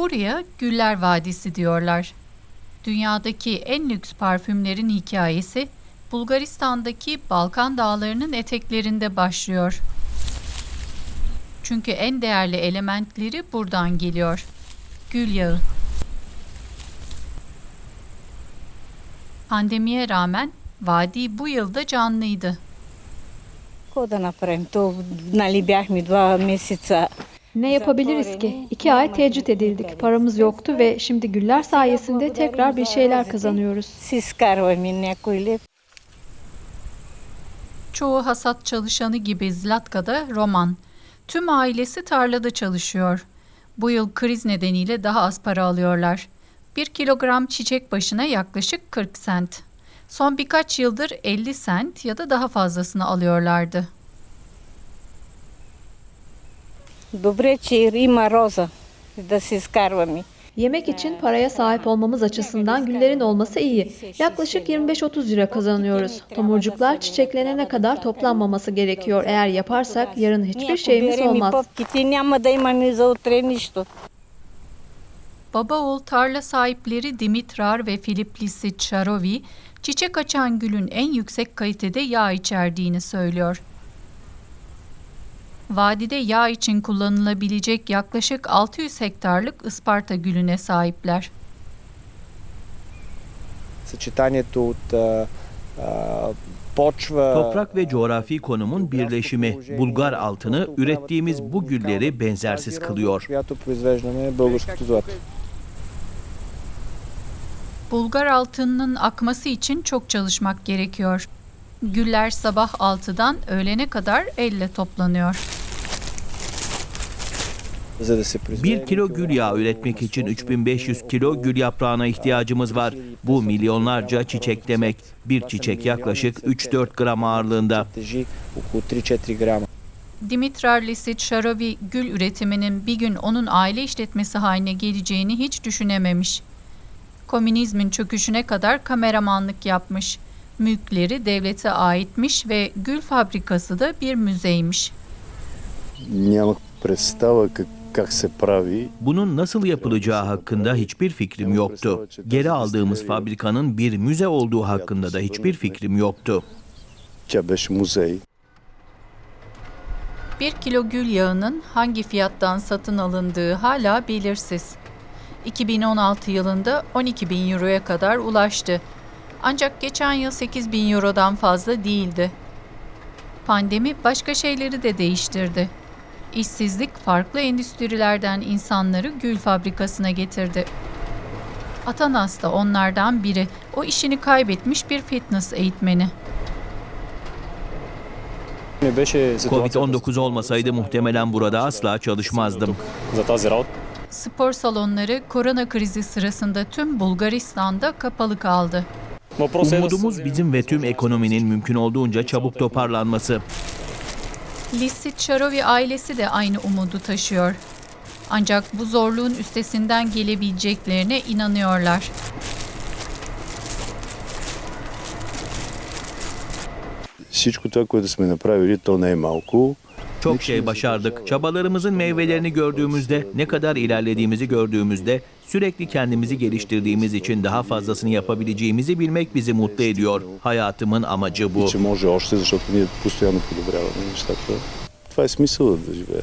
Buraya Güller Vadisi diyorlar. Dünyadaki en lüks parfümlerin hikayesi Bulgaristan'daki Balkan dağlarının eteklerinde başlıyor. Çünkü en değerli elementleri buradan geliyor. Gül yağı. Pandemiye rağmen vadi bu yılda canlıydı. Какво да направим? То, нали, бяхме два месеца. ne yapabiliriz ki? İki ay tecrit edildik. Paramız yoktu ve şimdi güller sayesinde tekrar bir şeyler kazanıyoruz. Çoğu hasat çalışanı gibi Zlatka'da Roman. Tüm ailesi tarlada çalışıyor. Bu yıl kriz nedeniyle daha az para alıyorlar. Bir kilogram çiçek başına yaklaşık 40 sent. Son birkaç yıldır 50 sent ya da daha fazlasını alıyorlardı. Добре, че има роза да си изкарваме. Yemek için paraya sahip olmamız açısından güllerin olması iyi. Yaklaşık 25-30 lira kazanıyoruz. Tomurcuklar çiçeklenene kadar toplanmaması gerekiyor. Eğer yaparsak yarın hiçbir Ние, şeyimiz ако берем и olmaz. попките, няма да имаме за утре нищо. Baba oğul tarla sahipleri Dimitrar ve Filip Lisicharovi, çiçek açan gülün en yüksek kalitede yağ içerdiğini söylüyor. Vadide yağ için kullanılabilecek yaklaşık 600 hektarlık Isparta gülüne sahipler. съчетанието от а, а, почва. Toprak ve coğrafi konumun birleşimi Bulgar altını ürettiğimiz bu gülleri benzersiz kılıyor. Която произвеждаме българското злато. Bulgar altınının akması için çok çalışmak gerekiyor. Güller sabah 6'dan öğlene kadar elle toplanıyor. За да се произведе Bir kilo gül yağı üretmek için 3500 kilo gül yaprağına ihtiyacımız var. Bu milyonlarca çiçek demek. Bir çiçek yaklaşık 3-4 gram ağırlığında. тежи около 3-4 грама. Dimitrar Lisicharovi gül üretiminin bir gün onun aile işletmesi haline geleceğini hiç düşünememiş. Komünizmin çöküşüne kadar kameramanlık yapmış. Mülkleri devlete aitmiş ve gül fabrikası da bir müzeymiş. Нямах представа как, как се прави. bunun nasıl yapılacağı hakkında hiçbir fikrim yoktu. Geri aldığımız fabrikanın bir müze olduğu hakkında da hiçbir fikrim yoktu. Bir kilo gül yağının hangi fiyattan satın alındığı hala belirsiz. 2016 yılında 12 bin euroya kadar ulaştı. Ancak geçen yıl 8 bin eurodan fazla değildi. Pandemi başka şeyleri de değiştirdi. İşsizlik farklı endüstrilerden insanları gül fabrikasına getirdi. Atanas da onlardan biri. O işini kaybetmiş bir fitness eğitmeni. Covid-19 olmasaydı muhtemelen burada asla çalışmazdım. Spor salonları korona krizi sırasında tüm Bulgaristan'da kapalı kaldı. Umudumuz bizim ve tüm ekonominin mümkün olduğunca çabuk toparlanması. Lisicharovi ailesi de aynı umudu taşıyor. Ancak bu zorluğun üstesinden gelebileceklerine inanıyorlar. Всичко това, което сме направили, то не е малко. Çok şey başardık. Çabalarımızın meyvelerini gördüğümüzde, ne kadar ilerlediğimizi gördüğümüzde, sürekli kendimizi geliştirdiğimiz için daha fazlasını yapabileceğimizi bilmek bizi mutlu ediyor. Hayatımın amacı bu. И че може още, защото ние постоянно подобряваме нещата. Това е смисълът да живее.